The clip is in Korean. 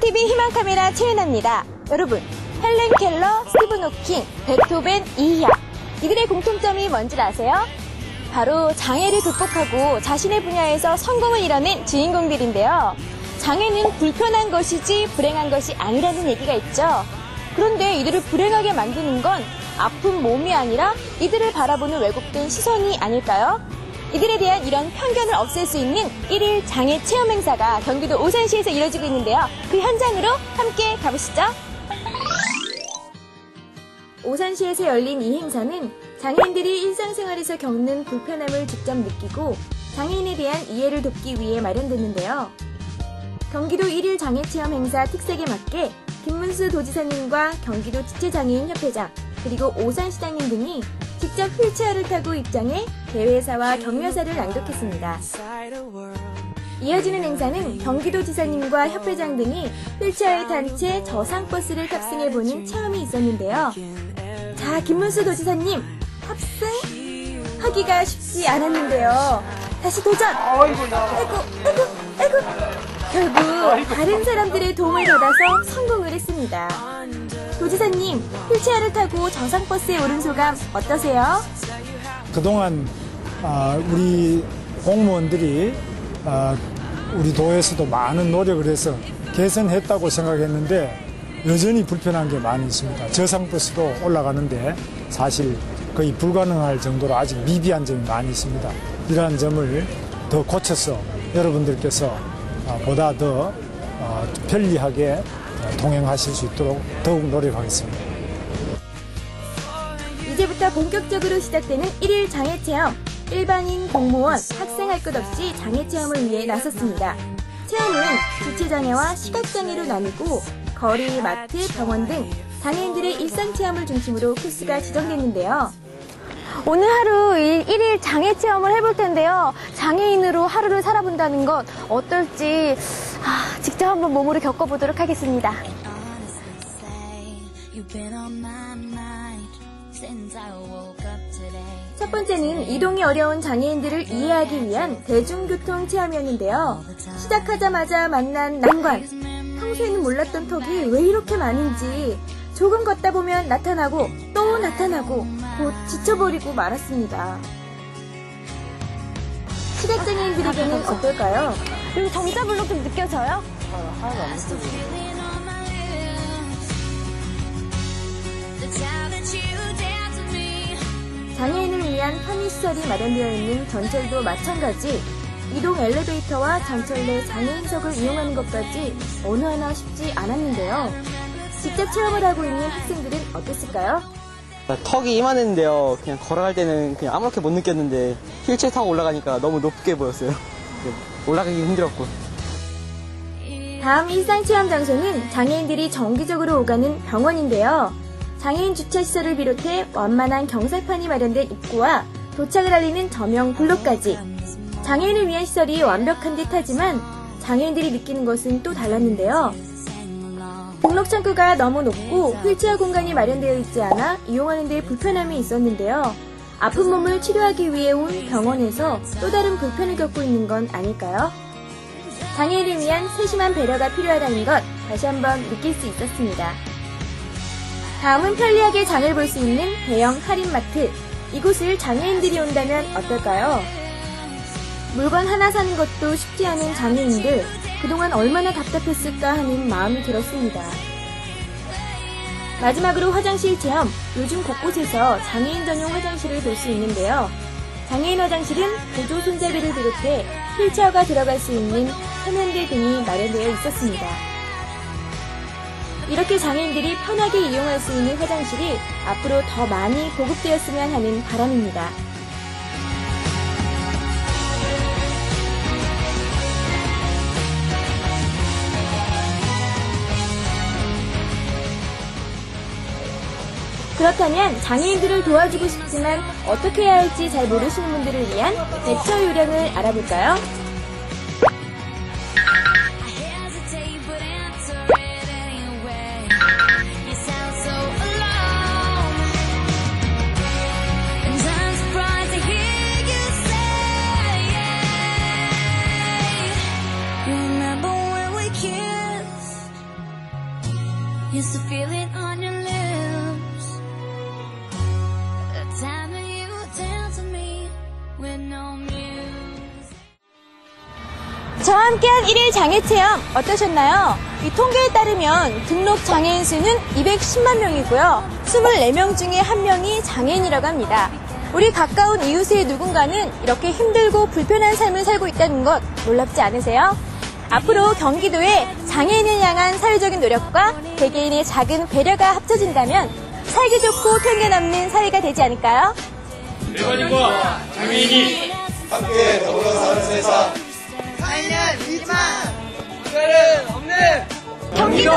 노크TV 희망 카메라 최은아입니다. 여러분, 헬렌 켈러, 스티븐 호킹, 베토벤, 이희야. 이들의 공통점이 뭔지 아세요? 바로 장애를 극복하고 자신의 분야에서 성공을 이뤄낸 주인공들인데요. 장애는 불편한 것이지 불행한 것이 아니라는 얘기가 있죠. 그런데 이들을 불행하게 만드는 건 아픈 몸이 아니라 이들을 바라보는 왜곡된 시선이 아닐까요? 이들에 대한 이런 편견을 없앨 수 있는 1일 장애 체험 행사가 경기도 오산시에서 이뤄지고 있는데요. 그 현장으로 함께 가보시죠. 오산시에서 열린 이 행사는 장애인들이 일상생활에서 겪는 불편함을 직접 느끼고 장애인에 대한 이해를 돕기 위해 마련됐는데요. 경기도 1일 장애 체험 행사 특색에 맞게 김문수 도지사님과 경기도 지체장애인 협회장 그리고 오산시장님 등이 직접 휠체어를 타고 입장해 대회사와 격려사를 낭독했습니다. 이어지는 행사는 경기도지사님과 협회장 등이 휠체어에 탄 채 저상버스를 탑승해보는 체험이 있었는데요. 자, 김문수 도지사님, 탑승? 하기가 쉽지 않았는데요. 다시 도전! 아이고, 아이고, 아이고. 결국 다른 사람들의 도움을 받아서 성공을 했습니다. 도지사님, 휠체어를 타고 저상버스에 오른 소감 어떠세요? 그동안 아, 우리 공무원들이 아, 우리 도에서도 많은 노력을 해서 개선했다고 생각했는데 여전히 불편한 게 많이 있습니다. 저상버스도 올라가는데 사실 거의 불가능할 정도로 아직 미비한 점이 많이 있습니다. 이러한 점을 더 고쳐서 여러분들께서 아, 보다 더 어, 편리하게 동행하실 수 있도록 더욱 노력하겠습니다. 이제부터 본격적으로 시작되는 1일 장애 체험. 일반인, 공무원, 학생 할 것 없이 장애 체험을 위해 나섰습니다. 체험은 지체장애와 시각장애로 나뉘고 거리, 마트, 병원 등 장애인들의 일상 체험을 중심으로 코스가 지정됐는데요. 오늘 하루 1일 장애 체험을 해볼 텐데요. 장애인으로 하루를 살아본다는 것 어떨지 아, 직접 한번 몸으로 겪어보도록 하겠습니다. 첫 번째는 이동이 어려운 장애인들을 이해하기 위한 대중교통 체험이었는데요. 시작하자마자 만난 난관. 평소에는 몰랐던 턱이 왜 이렇게 많은지 조금 걷다 보면 나타나고 또 나타나고 곧 지쳐버리고 말았습니다. 시각장애인들에게는 어떨까요? 여기 정자 블록 좀 느껴져요? 장애인을 위한 편의시설이 마련되어 있는 전철도 마찬가지 이동 엘리베이터와 전철 내 장애인석을 이용하는 것까지 어느 하나 쉽지 않았는데요. 직접 체험을 하고 있는 학생들은 어땠을까요? 턱이 이만했는데요. 그냥 걸어갈 때는 그냥 아무렇게 못 느꼈는데 휠체어 타고 올라가니까 너무 높게 보였어요. 올라가기 힘들었고. 다음 일상 체험 장소는 장애인들이 정기적으로 오가는 병원인데요. 장애인 주차시설을 비롯해 완만한 경사판이 마련된 입구와 도착을 알리는 저명 블록까지 장애인을 위한 시설이 완벽한 듯 하지만 장애인들이 느끼는 것은 또 달랐는데요. 등록 창구가 너무 높고 휠체어 공간이 마련되어 있지 않아 이용하는 데 불편함이 있었는데요. 아픈 몸을 치료하기 위해 온 병원에서 또 다른 불편을 겪고 있는 건 아닐까요? 장애인을 위한 세심한 배려가 필요하다는 것 다시 한번 느낄 수 있었습니다. 다음은 편리하게 장을 볼 수 있는 대형 할인마트. 이곳을 장애인들이 온다면 어떨까요? 물건 하나 사는 것도 쉽지 않은 장애인들, 그동안 얼마나 답답했을까 하는 마음이 들었습니다. 마지막으로 화장실 체험. 요즘 곳곳에서 장애인 전용 화장실을 볼 수 있는데요. 장애인 화장실은 보조 손잡이를 비롯해 휠체어가 들어갈 수 있는 세면대 등이 마련되어 있었습니다. 이렇게 장애인들이 편하게 이용할 수 있는 화장실이 앞으로 더 많이 보급되었으면 하는 바람입니다. 그렇다면 장애인들을 도와주고 싶지만 어떻게 해야 할지 잘 모르시는 분들을 위한 대처 요령을 알아볼까요? 저와 함께한 1일 장애 체험 어떠셨나요? 이 통계에 따르면 등록 장애인 수는 210만 명이고요. 24명 중에 1명이 장애인이라고 합니다. 우리 가까운 이웃의 누군가는 이렇게 힘들고 불편한 삶을 살고 있다는 것 놀랍지 않으세요? 앞으로 경기도에 장애인을 향한 사회적인 노력과 개개인의 작은 배려가 합쳐진다면 살기 좋고 편견 없는 사회가 되지 않을까요? 경기도